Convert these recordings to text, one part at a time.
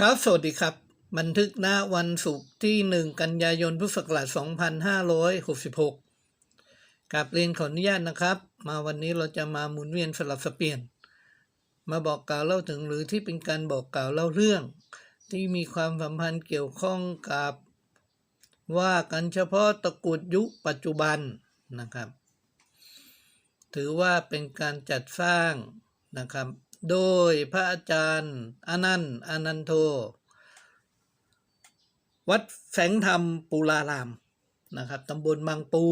ครับ สวัสดีครับ บันทึกณวันศุกร์ที่ 1 กันยายน พุทธศักราช 2566กับเรียนขออนุญาตนะครับ มาวันนี้เราจะมาหมุนเวียนสลับสเปลี่ยน มาบอกกล่าวเล่าถึงหรือที่เป็นการบอกกล่าวเล่าเรื่อง ที่มีความสัมพันธ์เกี่ยวข้องกับ ว่ากันเฉพาะตะกูลยุคปัจจุบันนะครับ ถือว่าเป็นการจัดสร้างนะครับ โดยพระอาจารย์อนันต์อนันโท วัดแสงธรรมปุรารามนะครับตำบลบางปู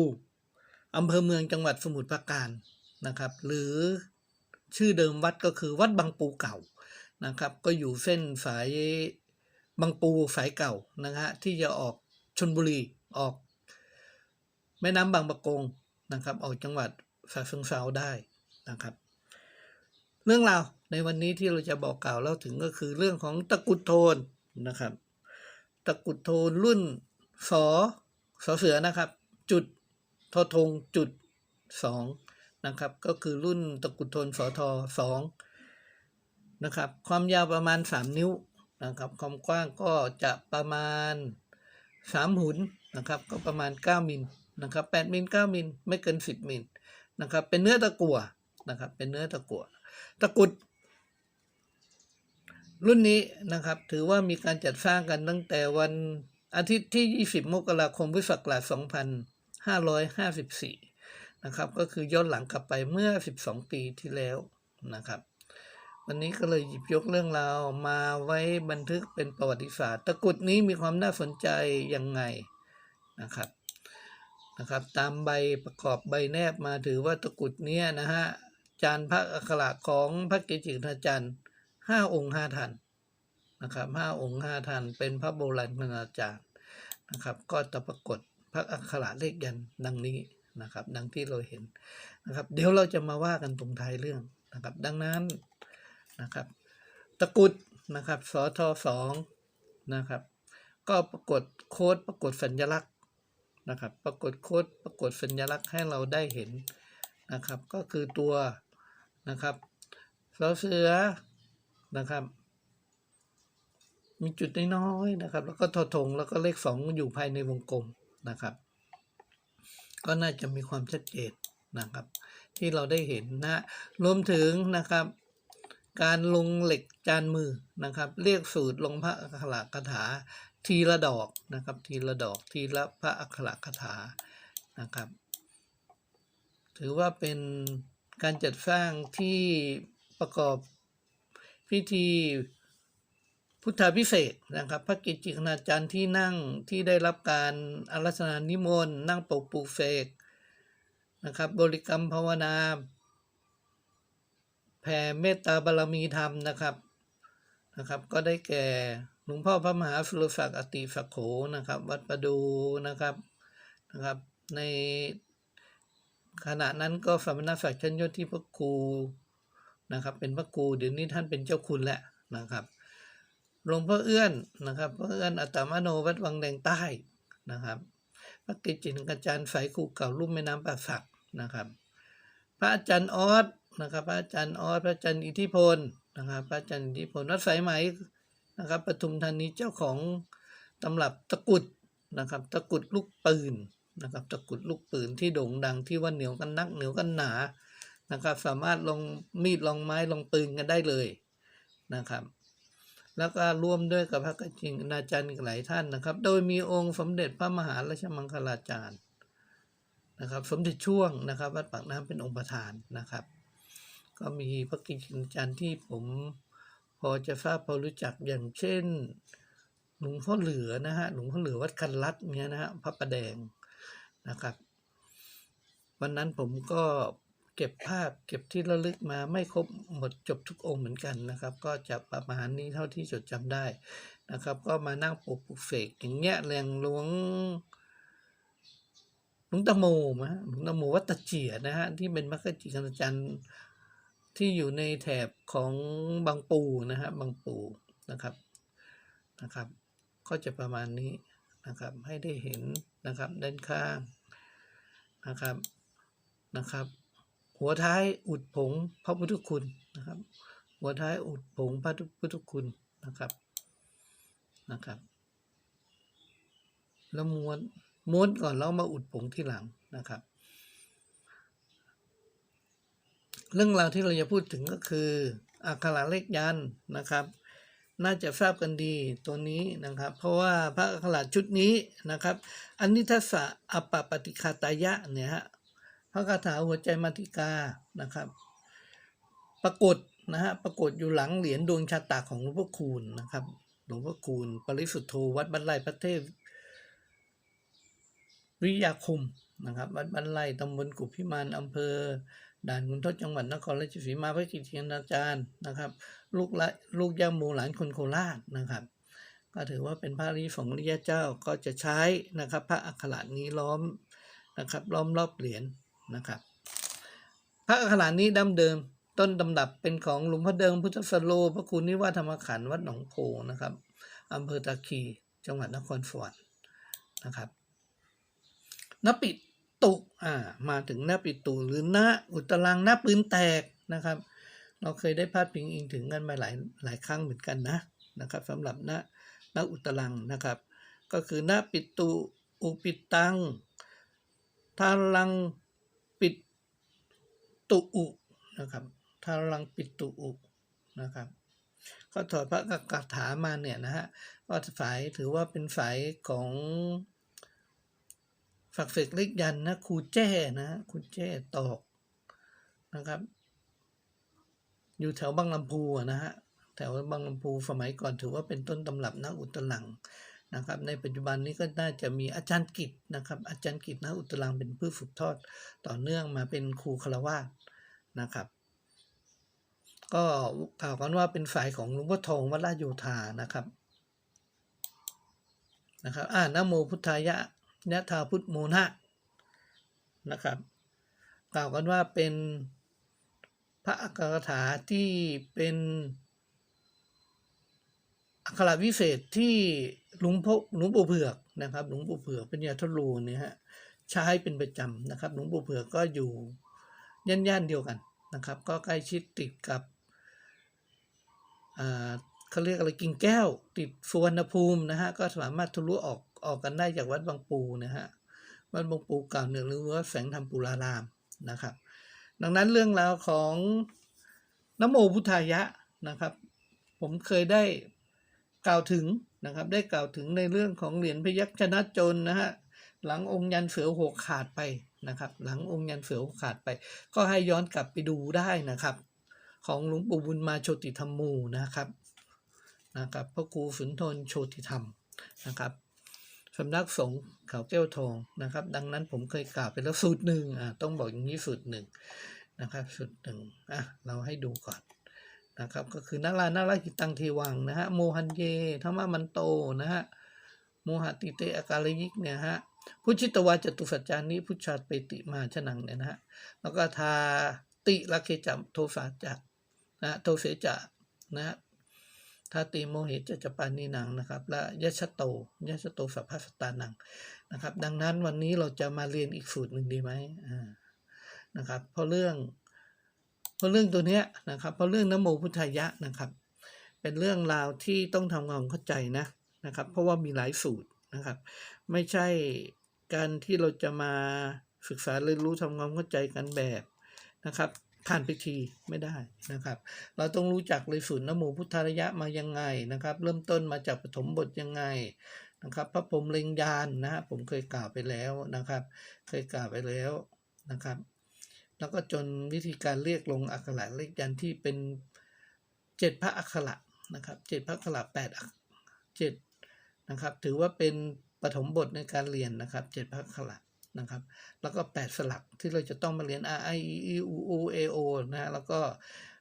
อำเภอเมืองจังหวัดสมุทรปราการนะครับ หรือชื่อเดิมวัดก็คือวัดบางปูเก่านะครับ ก็อยู่เส้นสายบางปูสายเก่านะฮะที่จะออกชนบุรีออก แม่น้ำบางปะกงนะครับ ออกจังหวัดฉะเชิงเทราได้นะครับ เรื่องราว ในวันนี้ที่เราจะบอกกล่าวเล่าถึงก็คือเรื่องของตะกุดโทนนะครับ ตะกุดโทนรุ่นสอสอเสือนะครับ จุดทอทงจุดสองนะครับ ก็คือรุ่นตะกุดโทนสอทอสองนะครับ ความยาวประมาณ 3 นิ้วนะครับ ความกว้างก็จะประมาณ 3 หุนนะครับ ก็ประมาณ 9 มิลนะครับ8มิล9มิลไม่เกิน 10 มิลนะครับ เป็นเนื้อตะกั่วนะครับ เป็นเนื้อตะกั่วตะกุด รุ่นนี้นะครับถือว่ามีการจัดสร้างกันตั้งแต่วันอาทิตย์ที่ 20 มกราคมพุทธศักราช2554 นะครับ ก็คือย้อนหลังกลับไปเมื่อ 12 ปีที่แล้วนะครับ วันนี้ก็เลยหยิบยกเรื่องราวมาไว้บันทึกเป็นประวัติศาสตร์ ตะกุดนี้มีความน่าสนใจยังไงนะครับนะครับ ตามใบประกอบใบแนบมาถือว่าตะกุดเนี้ยนะฮะจานพระอักขระของพระเกจิคณาจารย์ ห้าองค์ห้าท่านนะครับห้าองค์ห้าท่านเป็นพระโบราณคณาจารย์นะครับ ก็จะปรากฏพระอักขระเลขยันดังนี้นะครับ ดังที่เราเห็นนะครับ เดี๋ยวเราจะมาว่ากันตรงท้ายเรื่องนะครับ ดังนั้นนะครับ ตะกุดนะครับสทสองนะครับ ก็ปรากฏโค้ดปรากฏสัญลักษณ์นะครับ ปรากฏโค้ดปรากฏสัญลักษณ์ให้เราได้เห็นนะครับ ก็คือตัวนะครับสเสือ นะครับ มีจุดน้อยๆนะครับ แล้วก็ทอทงแล้วก็เลขสองอยู่ภายในวงกลมนะครับ ก็น่าจะมีความชัดเจนนะครับ ที่เราได้เห็นนะรวมถึงนะครับการลงเหล็กจานมือนะครับ เรียกสูตรลงพระอักขระคาถา ทีละดอกนะครับ ทีละดอกทีละพระอักขระคาถานะครับ ถือว่าเป็นการจัดสร้างที่ประกอบ พิธีพุทธาพิเศษนะครับ พระกิจจิคณาจารย์ที่นั่งที่ได้รับการอารัธนานิมนต์นั่งปกปลูกเสกนะครับ บริกรรมภาวนาแผ่เมตตาบารมีธรรมนะครับนะครับ ก็ได้แก่หลวงพ่อพระมหาสุรศักดิ์อติสักโขนะครับ วัดประดูนะครับนะครับ ในขณะนั้นก็สมณศักดิ์ชั้นยศที่พระครู นะครับเป็นพระครูเดี๋ยวนี้ท่านเป็นเจ้าคุณแหล้วนะครับหลวงพ่อเอื้อนนะครับพระเอื้อนอัตมโนวัดวังแดงใต้นะครับ พระกิจินกาจารย์สายคู่เก่าลุ่มแม่น้ำป่าสักนะครับ พระอาจารย์ออสนะครับ พระอาจารย์ออสพระอาจารย์อิทธิพลนะครับ พระอาจารย์อิทธิพลวัดสายไหมนะครับปทุมธานีเจ้าของตำรับตะกุดนะครับ ตะกุดลูกปืนนะครับ ตะกุดลูกปืนที่โด่งดังที่ว่าเหนียวกันนักเหนียวกันหนา นะครับ สามารถลงมีดลงไม้ลงปืนกันได้เลยนะครับ แล้วก็ร่วมด้วยกับพระกจิงอาจารย์หลายท่านนะครับ โดยมีองค์สมเด็จพระมหาราชมังคลาจารย์นะครับ สมเด็จช่วงนะครับ วัดปากน้ำเป็นองค์ประธานนะครับ ก็มีพระกิจอาจารย์ที่ผมพอจะทราบพอรู้จักอย่างเช่นหลวงพ่อเหลือนะฮะหลวงพ่อเหลือวัดคันลัดเนี่ยนะฮะพระประแดงนะครับ วันนั้นผมก็ เก็บภาพเก็บที่ระลึกมาไม่ครบหมดจบทุกองค์เหมือนกันนะครับ ก็จะประมาณนี้เท่าที่จดจำได้นะครับ ก็มานั่งปลูกปลูกเสกอย่างเงี้ยแรงหลวงหลวงตะโมมะหลวงตะโมวัตเจียนะฮะที่เป็นมัคคจิกันอาจารย์ที่อยู่ในแถบของบางปูนะฮะบางปูนะครับนะครับ ก็จะประมาณนี้นะครับ ให้ได้เห็นนะครับด้านข้างนะครับนะครับ หัวท้ายอุดผงพระพุทธคุณนะครับ หัวท้ายอุดผงพระพุทธคุณนะครับนะครับ แล้วม้วนม้วนก่อนแล้วมาอุดผงที่หลังนะครับ เรื่องราวที่เราจะพูดถึงก็คืออักขระเลขยันนะครับ น่าจะทราบกันดีตัวนี้นะครับ เพราะว่าพระอักขระชุดนี้นะครับ อันนิทัสสะอปปปฏิคาตายะเนี่ยฮะ พระคาถาหัวใจมาติกานะครับ ปรากฏนะฮะปรากฏอยู่หลังเหรียญดวงชะตาของหลวงพ่อคูณนะครับหลวงพ่อคูณปริสุทธโธวัดบรรลัยพระเทพวิยาคมนะครับวัดบ้านไร่ตำบลกุพิมานอำเภอ ด่านขุนทดจังหวัดนครราชสีมาพระกิตติยาจารย์นะครับ ลูกละลูกย่าโมหลานคนโคราชนะครับ ก็ถือว่าเป็นพระริยสงฆ์ริยเจ้าก็จะใช้นะครับ พระอักขระนี้ล้อมนะครับ ล้อมรอบเหรียญ นะครับ พระอักขระนี้ดั้มเดิม ต้นตำดับเป็นของหลวงพ่อเดิมพุทธสโลพระคุณนิวาธรรมขันธ์วัดหนองโพนะครับอำเภอตะคีจังหวัดนครสวรรค์นะครับนปิตุอ่ามาถึงนปิตุหรือณอุตรังณปืนแตกนะครับ เราเคยได้พาดพิงอิงถึงกันมาหลายหลายครั้งเหมือนกันนะนะครับสำหรับณณอุตรังนะครับ ก็คือณปิตุอุปิตังทารัง ตุอุนะครับทารังปิตุอุนะครับก็ถอดพระกักถามาเนี่ยนะฮะก็สายถือว่าเป็นสายของฝักเสกเล็กยันนะครูแจ้นะครูแจ้ตอกนะครับ อยู่แถวบางลำพูนะฮะแถวบางลำพูสมัยก่อนถือว่าเป็นต้นตำรับนะอุตลัง นะครับ ในปัจจุบันนี้ก็น่าจะมีอาจารย์กิจนะครับ อาจารย์กิจนะอุตลังเป็นผู้ฝึกทอดต่อเนื่องมาเป็นครูคารวาสนะครับ ก็กล่าวกันว่าเป็นฝ่ายของหลวงพ่อทองวัดราชโยธานะครับนะครับอ่านโมพุทธายะยะธาพุทธโมนะนะครับ กล่าวกันว่าเป็นพระอักขรถาที่เป็นอักขระวิเศษที่ หลวงพ่อหลวงปู่เผือกนะครับหลวงปู่เผือกเป็นยาทรูเนี่ยฮะใช้เป็นประจำนะครับ หลวงปู่เผือกก็อยู่ย่านย่านๆเดียวกันนะครับ ก็ใกล้ชิดติดกับอ่าเขาเรียกอะไรกิ่งแก้ว ติดสุวรรณภูมินะฮะก็สามารถทะลุออกออกกันได้จากวัดบางปูนะฮะวัดบางปูเก่าเนี่ยหรือว่าแสงธรรมปุรารามนะครับ ดังนั้นเรื่องราวของนโมพุทธายะนะครับ ผมเคยได้ กล่าวถึงนะครับได้กล่าวถึงในเรื่องของเหรียญพยัคฆ์ชนะจนนะฮะหลังองค์ยันเสือหกขาดไปนะครับ หลังองค์ยันเสือหกขาดไป ก็ให้ย้อนกลับไปดูได้นะครับ ของหลวงปู่บุญมาโชติธรรมมูนะครับนะครับพระครูสุนทรโชติธรรมนะครับสำนักสงฆ์เขาแก้วทองนะครับ ดังนั้นผมเคยกล่าวไปแล้วสูตรหนึ่งอะต้องบอกอย่างนี้สูตรหนึ่งนะครับสูตรหนึ่งอะเราให้ดูก่อน นะครับก็คือนารานารากิตังเทวังนะฮะโมหันเยธรรมมันโตนะฮะโมหติเตอากาลยิกเนี่ยฮะพุชิตวาจตุสัจจานิพุชาติเปติมาชนังเนี่ยนะฮะแล้วก็ทาติละเคจัมโทสาจะนะฮะโทเสจะนะฮะทาติโมหิจะจะปานีนังนะครับ และยะชะโตยะชะโตสัพพสตานังนะครับ ดังนั้นวันนี้เราจะมาเรียนอีกสูตรหนึ่งดีไหมอ่านะครับเพราะเรื่อง เพราะเรื่องตัวเนี้ยนะครับ เพราะเรื่องนโมพุทธายะนะครับ เป็นเรื่องราวที่ต้องทำความเข้าใจนะนะครับ เพราะว่ามีหลายสูตรนะครับ ไม่ใช่การที่เราจะมาศึกษาเรียนรู้ทำความเข้าใจกันแบบนะครับผ่านพิธีไม่ได้นะครับ เราต้องรู้จักเลยสูตรนโมพุทธายะมายังไงนะครับ เริ่มต้นมาจากปฐมบทยังไงนะครับ พระพรหมเล็งยานนะฮะผมเคยกล่าวไปแล้วนะครับ เคยกล่าวไปแล้วนะครับ แล้วก็จนวิธีการเรียกลงอักขระเลขยันที่เป็นเจ็ดพระอักขระนะครับเจ็ดพระอักขระแปดอักเจ็ดนะครับ ถือว่าเป็นปฐมบทในการเรียนนะครับเจ็ดพระอักขระนะครับ แล้วก็แปดสลักที่เราจะต้องมาเรียน R I E E U U A O นะฮะแล้วก็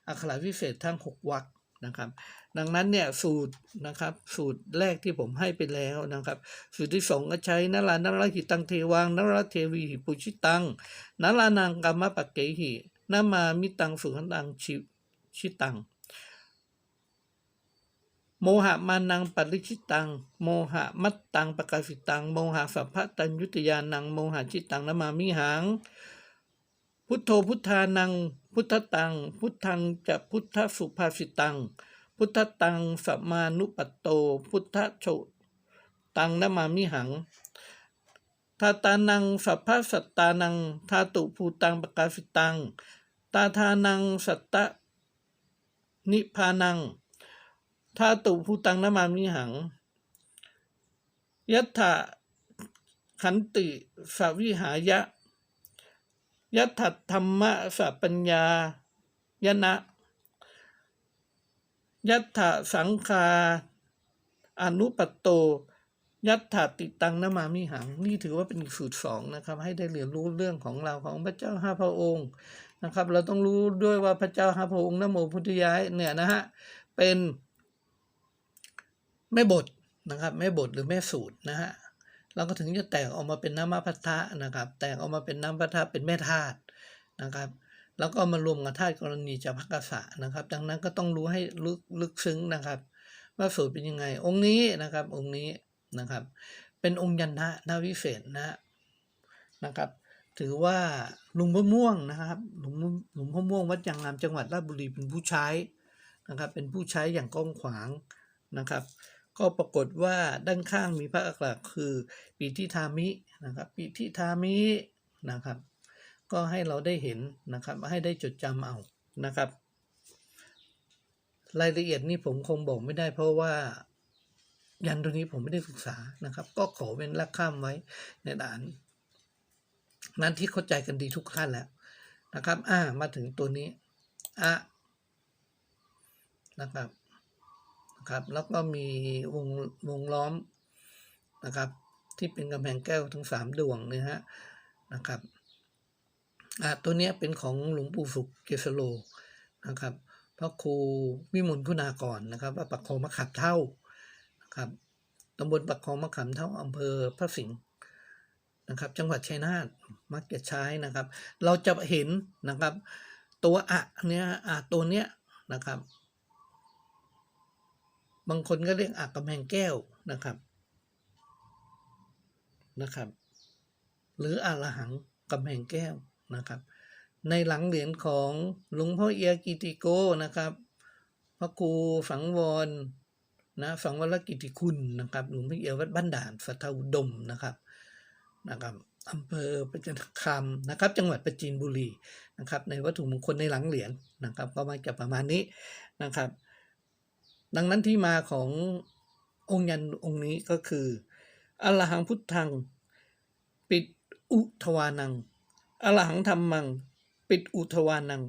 อักขระวิเศษทั้งหกวรรค นะครับ ดังนั้นเนี่ยสูตรนะครับสูตรแรกที่ผมให้ไปแล้วนะครับ สูตรที่สองก็ใช้นารานาราหิตังเทวังนาราเทวีหิปุชิตังนารานังกรรมปะเกหินามามิตังสุขันตังชิชิตัง โมหะมานังปริชิตัง โมหะมัตตังปะกาสิตัง โมหะสัพพะตัญยุตยานัง โมหะชิตังนามามิหัง พุทโธพุทธานัง พุทธตัง พุทธังจะพุทธสุภาสิตัง พุทธตังสมานุปัตโต พุทธโชตังนมามิหังทาตานังสัพพะสัตตานังทาตุภูตังปกาสิตัง ตาทานังสัตตะนิพพานังทาตุภูตังนมามิหัง ยัตถะขันติสวิหายะ ยัตถธรรมะสัปัญญายนะยัตถะสังคาอนุปัตโต ยัตถติตังนมามิหัง นี่ถือว่าเป็นสูตรสองนะครับ ให้ได้เรียนรู้เรื่องของเราของพระเจ้าห้าพระองค์นะครับ เราต้องรู้ด้วยว่าพระเจ้าห้าพระองค์นโมพุทธยายเนี่ยนะฮะเป็นแม่บทนะครับแม่บทหรือแม่สูตรนะฮะ เราก็ถึงจะแตกออกมาเป็นน้ำพัทธะนะครับ แตกออกมาเป็นน้ำพัทธะเป็นแม่ธาตุนะครับ แล้วก็มารวมกับธาตุกรณีจากพักษะนะครับ ดังนั้นก็ต้องรู้ให้ลึกลึกซึ้งนะครับ ว่าสูตรเป็นยังไง องค์นี้นะครับ องค์นี้นะครับ เป็นองค์ยันทะนาวิเศษนะนะครับ ถือว่าลุงพะม่วงนะครับหลุงหลุงพะม่วงวัดยางงามจังหวัดราชบุรีเป็นผู้ใช้นะครับ เป็นผู้ใช้อย่างกว้างขวางนะครับ ก็ปรากฏว่าด้านข้างมีพระอักษรคือปีทิธามินะครับปีทิธามินะครับ ก็ให้เราได้เห็นนะครับ ให้ได้จดจำเอานะครับ รายละเอียดนี่ผมคงบอกไม่ได้เพราะว่ายันตัวนี้ผมไม่ได้ศึกษานะครับ ก็ขอเป็นลักข้ามไว้ในด่าน นั้นที่เข้าใจกันดีทุกท่านแล้วนะครับ อ่ามาถึงตัวนี้ อะ นะครับ นะครับ แล้วก็มีวงวงล้อมนะครับ ที่เป็นกำแพงแก้วทั้งสามดวงเนี่ยฮะนะครับอ่าตัวเนี้ยเป็นของหลวงปู่สุขเกสโลนะครับพระครูวิมลคุณากรนะครับว่าปักคอมะขามเท่านะครับตำบลปักคอมะขามเท่าอำเภอพระสิงห์นะครับ จังหวัดชัยนาทมักจะใช้นะครับ เราจะเห็นนะครับ ตัวอะเนี้ยอะตัวเนี้ยนะครับ บางคนก็เรียกอะกำแพงแก้วนะครับนะครับ หรืออะละหังกำแพงแก้วนะครับ ในหลังเหรียญของหลวงพ่อเอียกิติโกนะครับ พระครูสังวรนะสังวรกิติคุณนะครับหลวงพ่อเอียวัดบ้านด่านสัทธาอุดมนะครับนะครับอำเภอประจันตคามนะครับ จังหวัดประจีนบุรีนะครับ ในวัตถุมงคลในหลังเหรียญนะครับ ก็มาจะประมาณนี้นะครับ ดังนั้นที่มาขององค์ยันองค์นี้ก็คืออรหังพุทธัง ปิดอุทวานังอรหังธรรมัง ปิดอุทวานัง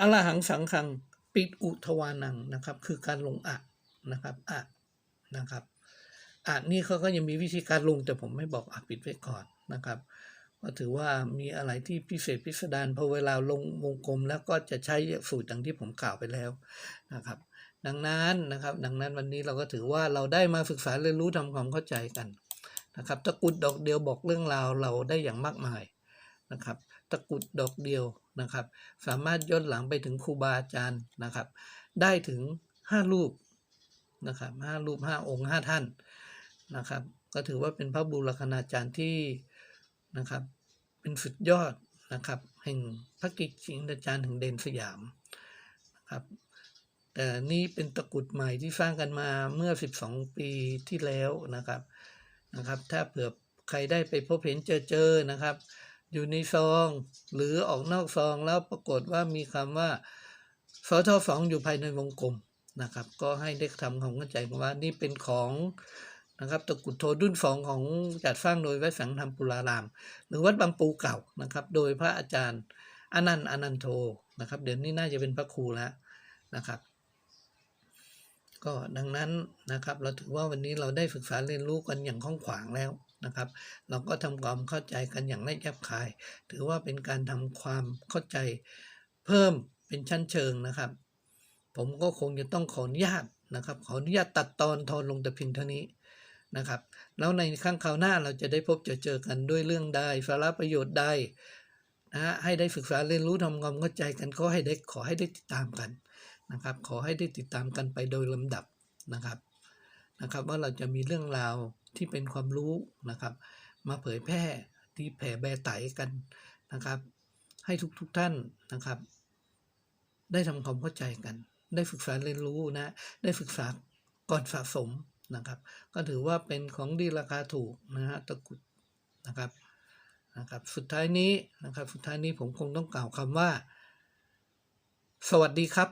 อรหังสังขัง ปิดอุทวานังนะครับ คือการลงอะนะครับอะนะครับอะนี่เขาก็ยังมีวิธีการลงแต่ผมไม่บอกอะปิดไว้ก่อนนะครับก็ถือว่ามีอะไรที่พิเศษพิสดารพอเวลาลงวงกลมแล้วก็จะใช้สูตรดังที่ผมกล่าวไปแล้วนะครับ ดังนั้นนะครับ ดังนั้นวันนี้เราก็ถือว่าเราได้มาศึกษาเรียนรู้ทำความเข้าใจกันนะครับ ตะกุดดอกเดียวบอกเรื่องราวเราได้อย่างมากมายนะครับ ตะกุดดอกเดียวนะครับ สามารถย้อนหลังไปถึงครูบาอาจารย์นะครับ ได้ถึงห้ารูปนะครับห้ารูปห้าองค์ห้าท่านนะครับ ก็ถือว่าเป็นพระบูรคณาจารย์ที่นะครับ เป็นสุดยอดนะครับ แห่งพระกิจสิงอาจารย์แห่งเดนสยามนะครับ แต่นี่เป็นตะกุดใหม่ที่สร้างกันมาเมื่อ 12 ปีที่แล้วนะครับนะครับ ถ้าเผื่อใครได้ไปพบเห็นเจอเจอนะครับ อยู่ในซองหรือออกนอกซองแล้วปรากฏว่ามีคำว่าสทสองอยู่ภายในวงกลมนะครับ ก็ให้ได้ทำความเข้าใจว่านี่เป็นของนะครับตะกุดโทดุนสองของจัดสร้างโดยวัดสังธรรมปุราราม หรือวัดบางปูเก่านะครับ โดยพระอาจารย์อนันต์อนันโทนะครับ เดี๋ยวนี้น่าจะเป็นพระครูแล้วนะครับ ก็ดังนั้นนะครับเราถือว่าวันนี้เราได้ศึกษาเรียนรู้กันอย่างคล่องขวางแล้วนะครับ เราก็ทำความเข้าใจกันอย่างไม่แยบคาย ถือว่าเป็นการทำความเข้าใจเพิ่มเป็นชั้นเชิงนะครับ ผมก็คงจะต้องขออนุญาตนะครับ ขออนุญาตตัดตอนทอนลงแต่เพียงเท่านี้นะครับ แล้วในข้างคราวหน้าเราจะได้พบเจอเจอกันด้วยเรื่องใดสาระประโยชน์ใดนะฮะให้ได้ศึกษาเรียนรู้ทำความเข้าใจกันก็ให้ได้ขอให้ได้ติดตามกัน นะครับ ขอให้ได้ติดตามกันไปโดยลำดับนะครับนะครับ ว่าเราจะมีเรื่องราวที่เป็นความรู้นะครับ มาเผยแพร่ที่แผ่แบไตกันนะครับ ให้ทุกๆทท่านนะครับ ได้ทำความเข้าใจกัน ได้ศึกษาเรียนรู้นะได้ศึกษาก่อนสะสมนะครับ ก็ถือว่าเป็นของดีราคาถูกนะฮะตะกุดนะครับนะครับ สุดท้ายนี้นะครับ สุดท้ายนี้ผมคงต้องกล่าวคำว่า สวัสดีครับ